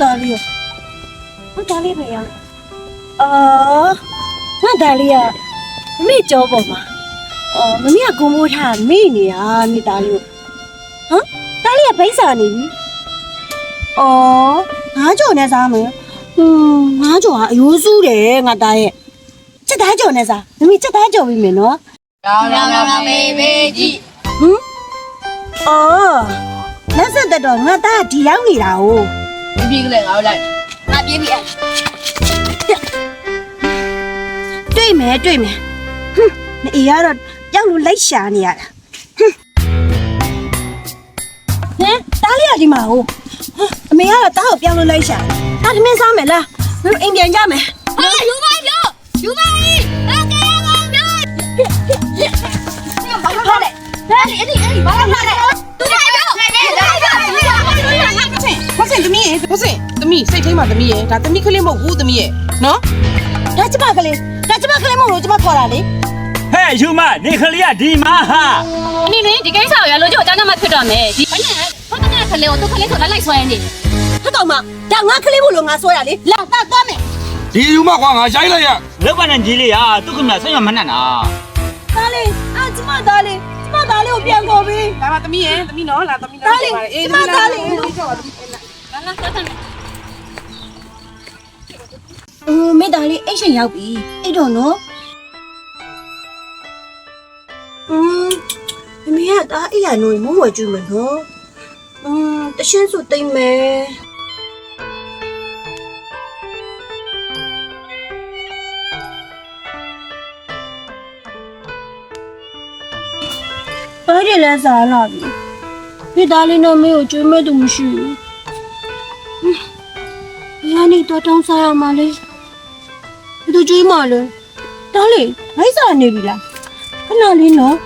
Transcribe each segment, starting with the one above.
သားလေးဟောသားလေးပဲရအော်ငါသားလေးကမမေကြောပေါ်မှာအော်မမေကကိုမိုးထားမေ့နေတာမိသားလေးကိုဟမ်သားလေးကဘိတ်စာနေပြီအော်ငါးကြော်နဲ့စားမယ်ဟွန်းငါးကြော်ကအယိုးစုတယ်ငါသားရဲ့စက်သားကြော်နဲ့စားမမေစက်သားကြော်ပြီမယ်နော်ရောင်ရောင်ရောင်မေမေကြီးဟမ်အော်လက်ဆက်တက်တော့ငါသားကဒီရောက်နေတာ哦 ဒီပြီကလေးငါတို့လိုက်ငါပြေးပြီအဲ့တွေ့မယ်တွေ့မယ်ဟွန်းမအေးကတော့ကြောက်လို့လိုက်ရှာနေရတာဟမ်ဟမ်တားလေးကဒီမှာဟုတ်ဟမ်အမေကတော့တားကိုပြောင်းလို့လိုက်ရှာတာသမင်းစားမယ်လားမင်းတို့အိမ်ပြန်ကြမယ်ဟာယူပါပြောယူပါကြီးအကေရောပြောဘာလို့လဲအဲ့ဒီအဲ့ဒီအဲ့ဒီဘာလို့လဲ ဆင်သမီးရေဘဆင်သမီးစိတ်ထိတ်မှသမီးရေဒါသမီးကလေးမဟုတ်ဘူးသမီးရေနော်ဒါကျမကလေးဒါကျမကလေးမဟုတ်လို့ကျမခေါ်တာလေဟဲ့ယူမနေခလေးကဒီမှာဟာ你你ဒီကိစ္စကိုရလို့ကြောက်ကြမှာဖြစ်တော့မယ်ဒီဘယ်နဲ့ဘာနဲ့ခလေးကိုသူခလေးဆိုလိုက်လိုက်ဆွဲနေဟဲ့ကောင်မဒါငါကလေးမလို့ငါဆွဲတာလေလာတာသွားမယ်ဒီယူမကွာငါရိုက်လိုက်ရလောက်ပါနဲ့ကြီးလေးဟာသူကမြဆွေးမမနဲ့နာသားလေးအာကျမသားလေးကျမသားလေးကိုပြန်ခေါ်ပေးဒါမှသမီးရေသမီးနော်လာသမီးဒါလေးကျမသားလေး အင်းမေသားလေးအိတ်ရှင်ရောက်ပြီအဲ့တော့နော်အင်းမမေကဒါအိယာနိုမဝဲကျူးမနော်အင်းတရှင်းစုတိမ်မယ်ဘာတွေလဲစားလာပြီမိသားလေးနဲ့မေကိုကျွေးမဲ့သူမရှိဘူး ညာနေတော့တောင်းစားရမှာလေ။ဘယ်သူကျွေးမှလဲ။တားလေဘိုက်စားနေပြီလား။ခဏလေးနော်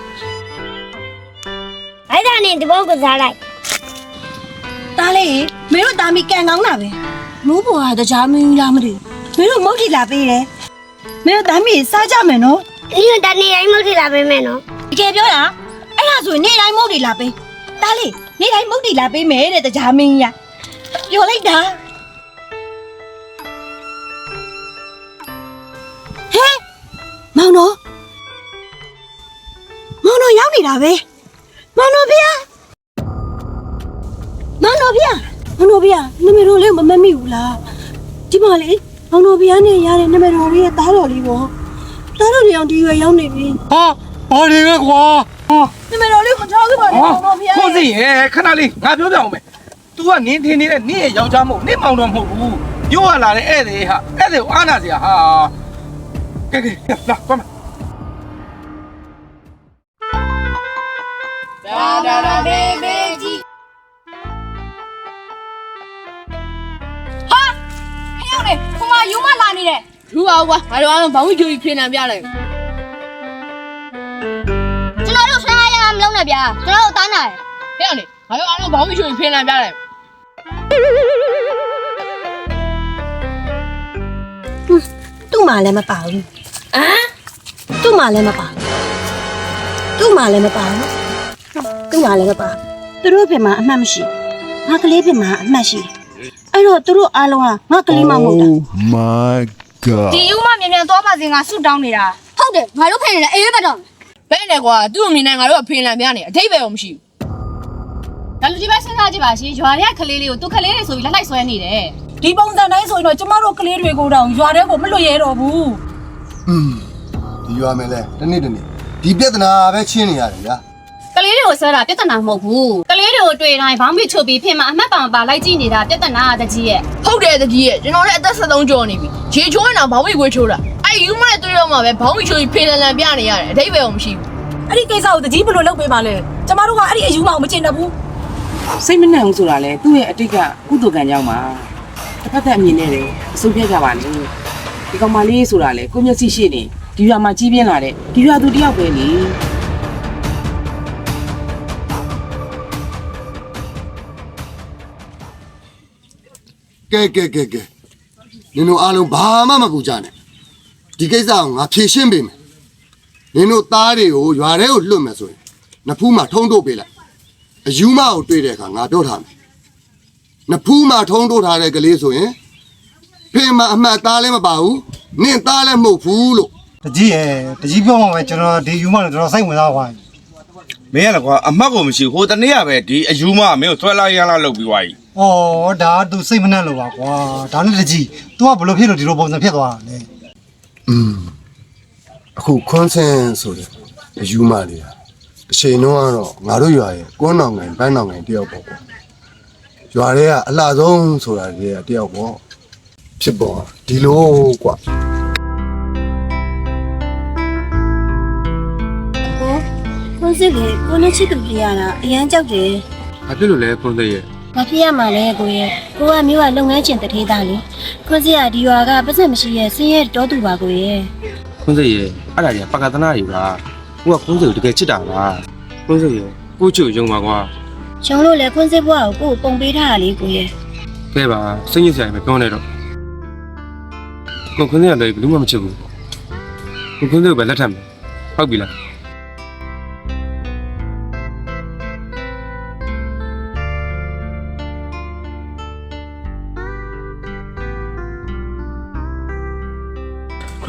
အဲ့ဒါနဲ့ဒီဘောကစားလိုက်။တားလေမင်းတို့တာမီကန်ကောင်းတာပဲ။မိုးပေါ်ကတကြားမင်းလားမသိဘူး။မင်းတို့မုတ်ထီလာပေးတယ်။မင်းတို့တာမီစားကြမယ်နော်ဒီကတနေ့တိုင်းမဟုတ်ထလာပေးမယ်နော်။တကယ်ပြောတာအဲ့ဒါဆိုရင်နေ့တိုင်းမုတ်ထီလာပေး။တားလေနေ့တိုင်းမုတ်ထီလာပေးမယ်တဲ့တကြားမင်းရ။ပြောလိုက်တာ။ မောင်တော်မောင်တော်ရောက်နေတာပဲမောင်တော်ဖေမောင်တော်ဖေမောင်တော်ဖေနမတော်လေးမမတ်မိဘူးလားဒီမှာလေမောင်တော်ဖေနဲ့ရတဲ့နမတော်လေးရဲ့သားတော်လေးပေါ့သားတော်လေးအောင်ဒီရွယ်ရောက်နေပြီဟာဘာတွေလဲကွာဟာနမတော်လေးကိုထားခဲ့ပါလေမောင်တော်ဖေကိုစီရေခဏလေးငါပြောပြအောင်မယ် तू ကနင်းထင်းနေတဲ့နင်းရဲ့ယောက်ျားမဟုတ်နင်းမောင်တော်မဟုတ်ဘူးပြောရလာတဲ့ဧည့်သည်ဟာဧည့်သည်ကိုအားနာစရာဟာ ကဲကဲလာကွာမရာရာရာမေမေကြီးဟာဟဲ့လေခုမယူမလာနေတယ်ယူပါကွာငါတို့အားလုံးဘောင်းဝီဂျူကြီးပြင်နေပြလိုက်ကျွန်တော်တို့ဆွမ်းရရမလုံးနဲ့ဗျာကျွန်တော်တို့တားနာတယ်ဟဲ့လေငါတို့အားလုံးဘောင်းဝီဂျူကြီးပြင်နေပြလိုက်သူ့မှာလည်းမပါဘူးဟမ်သူ့ မှာလည်းမပါဘူးသူ့မှာလည်းမပါဘူးသူ့မှာလည်းမပါသူတို့ဖေမှာအမှတ်မရှိငါကလေးဖေမှာအမှတ်ရှိအဲ့တော့သူတို့အားလုံးကငါကလေးမမဟုတ်တာ my god. ဒီယူမမြန်မြန်သွားပါစေငါဆူတောင်းနေတာဟုတ်တယ်ငါတို့ဖိနေတယ်အေးဘက်တော့ဘယ်နဲ့ကွာသူ့အမိနဲ့ငါတို့ကပြင်နေပြနေအတိတ်ပဲမရှိဒါလူကြီးပဲစဉ်းစားကြည့်ပါရှင်ရွာရဲ့ခလေးလေးကိုသူခလေးလေးဆိုပြီးလိုက်လိုက်ဆွဲနေတယ်ဒီပုံစံတိုင်းဆိုရင်တော့ကျမတို့ကလေးတွေကိုတော့ရွာထဲကိုမလွတ်ရဲတော့ဘူးอืม ဒီရွာမယ်လဲတနေ့တနေ့ဒီပြဿနာပဲချင်းနေရတယ်ဗျာကလေးတွေကိုဆွဲတာပြဿနာမဟုတ်ဘူးကလေးတွေကိုတွေ့တိုင်းဘောင်းပြချုပ်ပြီးဖြစ်မှာအမှတ်ပါမပါလိုက်ကြည့်နေတာပြဿနာတကြီးရဲ့ဟုတ်တယ်တကြီးရဲ့ကျွန်တော်လည်းအသက်73ကျော်နေပြီရေချိုးနေတာဘောင်းဝီခွေးချိုးတာအဲ့ယူမနဲ့တွေ့တော့မှပဲဘောင်းဝီချိုးကြီးပြင်လန်ပြနေရတယ်အတိတ်ပဲမရှိဘူးအဲ့ဒီကိစ္စကိုတကြီးဘယ်လိုလုပ်ပေးပါလဲကျမတို့ကအဲ့ဒီအယူမအောင်မကျင်တတ်ဘူးစိတ်မနှံဘူးဆိုတာလေသူ့ရဲ့အတိတ်ကကုသိုလ်ကံကြောင့်ပါတစ်ဖက်သက်အမြင်နဲ့လေအဆုံးဖြတ်ကြပါလေဒီကောင်မလေးဆိုတာလေကိုမျက်စိရှိနေ ဒီရွာမှာကြီးပြင်းလာတဲ့ဒီရွာသူတယောက်ပဲလေကဲကဲကဲကဲနင်တို့အားလုံးဘာမှမကူကြနဲ့ဒီကိစ္စကိုငါဖြေရှင်းပေးမယ်နင်တို့သားတွေကိုရွာထဲကိုလွတ်မယ်ဆိုရင်နဖူးမှာထုံးထုတ်ပေးလိုက်အယူမကိုတွေ့တဲ့အခါငါပြောထားမယ်နဖူးမှထုံးတိုးထားတဲ့ကလေးဆိုရင်ဖေမအမှတ်သားလည်းမပါဘူးနင့်သားလည်းမဟုတ်ဘူးလို့ တကြီးရဲ့တကြီးပြောမှပဲကျွန်တော်ဒီယူမလို့တော်တော်စိတ်ဝင်စားသွားပြီ မင်းကလည်းကွာအမှတ်ကိုမရှိဘူးဟိုတနေ့ကပဲဒီအယူမမင်းကိုဆွဲလာရလာလုပ်ပြီးသွားပြီ ။အော်ဒါသူစိတ်မနှက်လို့ပါကွာ။ဒါနဲ့တကြီး तू ကဘလို့ဖြစ်လို့ဒီလိုပုံစံဖြစ်သွားတာလဲ อืมအခုခွန်းစင်ဆိုတဲ့အယူမလေးဟာအချိန်တော့ကတော့ငါတို့ရွာရဲ့ကွန်းနောင်ငိုင်ပန်းနောင်ငိုင်တယောက်ပေါ့ကွာရွာတွေကအလှဆုံးဆိုတာတွေကတယောက်ပေါ့ဖြစ်ပေါ်ဒီလိုကွာ ကိုကိုစစ်လေကိုနဲ့ချစ်သူပြရတာအရန်ကြောက်တယ်ဘာဖြစ်လို့လဲခွန်းသိရဲ့။ဘာဖြစ်ရမှာလဲကိုရဲ့။ကိုကမျိုးကလုပ်ငန်းကျင်တထေးသားလေ။ကိုစစ်ကဒီရွာကပတ်စံမရှိရဲ့ဆင်းရဲတောသူပါကိုရဲ့ခွန်းသိရဲ့အဲ့ဒါကြီးပကသနာကြီးပါကိုကခွန်းသိကိုတကယ်ချစ်တာလားခွန်းသိရဲ့ကိုချစ်ကိုယုံပါကွာ။ရှုံလို့လေခွန်းစစ်ဘွားကိုကိုပုံပေးထားတာလေကိုရဲ့ကဲပါစိတ်ညစ်စရာမပြောနဲ့တော့ကိုခွန်းသိကလည်းဘယ်သူမှမချစ်ဘူးကိုခွန်းသိကိုပဲလက်ထပ်မယ်ဟုတ်ပြီလား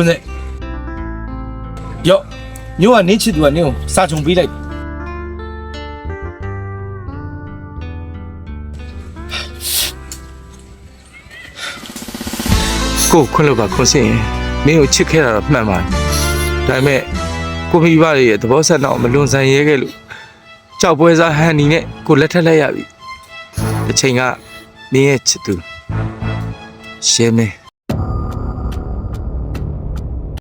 ခွန်းစက်ယော့ညို့ကနင်းချစ်သူကနင်းကိုစာချုံပေးလိုက်ကိုခွင့်လို့ပါခွန်စင်ရင်မင်းကိုချစ်ခဲ့တာတော့မှန်ပါတယ်ဒါပေမဲ့ကိုမိဘတွေရဲ့သဘောဆက်တော့မလွန်ဆန်ရဲခဲ့လို့ကြောက်ပွဲစားဟန်နီနဲ့ကိုလက်ထက်လိုက်ရပြီတစ်ချိန်ကမင်းရဲ့ချစ်သူရှင်းမင်း